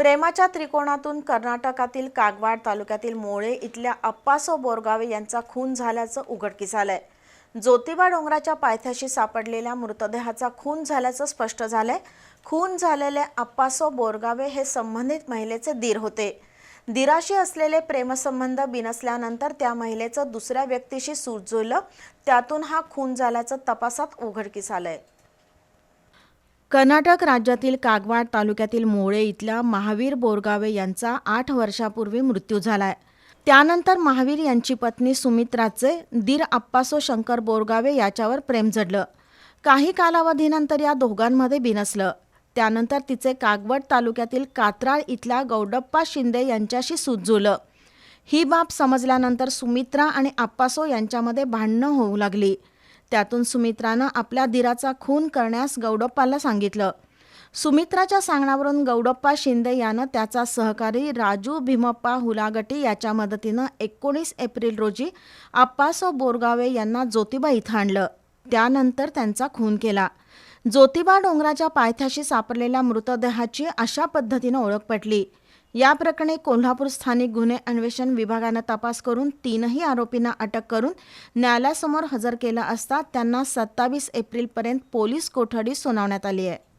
प्रेमाच्या त्रिकोणातून कर्नाटकातील कागवाड तालुक्यातील मोळे इथल्या अप्पासो बोरगावे यांचा खून झाल्याचं उघडकीस आलंय. ज्योतिबा डोंगराच्या पायथ्याशी सापडलेल्या मृतदेहाचा खून झाल्याचं स्पष्ट झालंय. खून झालेले अप्पासो बोरगावे हे संबंधित महिलेचे दीर होते. दिराशी असलेले प्रेमसंबंध बिनसल्यानंतर त्या महिलेचं दुसऱ्या व्यक्तीशी सूट जुळलं त्यातून हा खून झाल्याचं तपासात उघडकीस आलंय. कर्नाटक राज्यातील कागवाड तालुक्यातील मोळे इथल्या महावीर बोरगावे यांचा आठ वर्षापूर्वी मृत्यू झालाय. त्यानंतर महावीर यांची पत्नी सुमित्राचे दीर अप्पासो शंकर बोरगावे याच्यावर प्रेम जडलं. काही कालावधीनंतर या दोघांमध्ये बिनसलं. त्यानंतर तिचे कागवड तालुक्यातील कात्राळ इथल्या गौडप्पा शिंदे यांच्याशी सूत ही बाब समजल्यानंतर सुमित्रा आणि आप्पासो यांच्यामध्ये भांडणं होऊ लागली. त्यातून सुमित्रानं आपल्या दिराचा खून करण्यास गौडप्पाला सांगितलं. सुमित्राच्या सांगण्यावरून गौडप्पा शिंदे यानं त्याचा सहकारी राजू भीमप्पा हुलागटी याच्या मदतीनं एकोणीस एप्रिल रोजी आप्पासो बोरगावे यांना ज्योतिबा इथं आणलं. त्यानंतर त्यांचा खून केला. ज्योतिबा डोंगराच्या पायथ्याशी सापडलेल्या मृतदेहाची अशा पद्धतीनं ओळख पटली. या प्रकरणी कोल्हापूर स्थानिक गुन्हे अन्वेषण विभागानं तपास करून तीनही आरोपींना अटक करून न्यायालयासमोर हजर केलं असता त्यांना सत्तावीस एप्रिलपर्यंत पोलीस कोठडी सुनावण्यात आली आहे.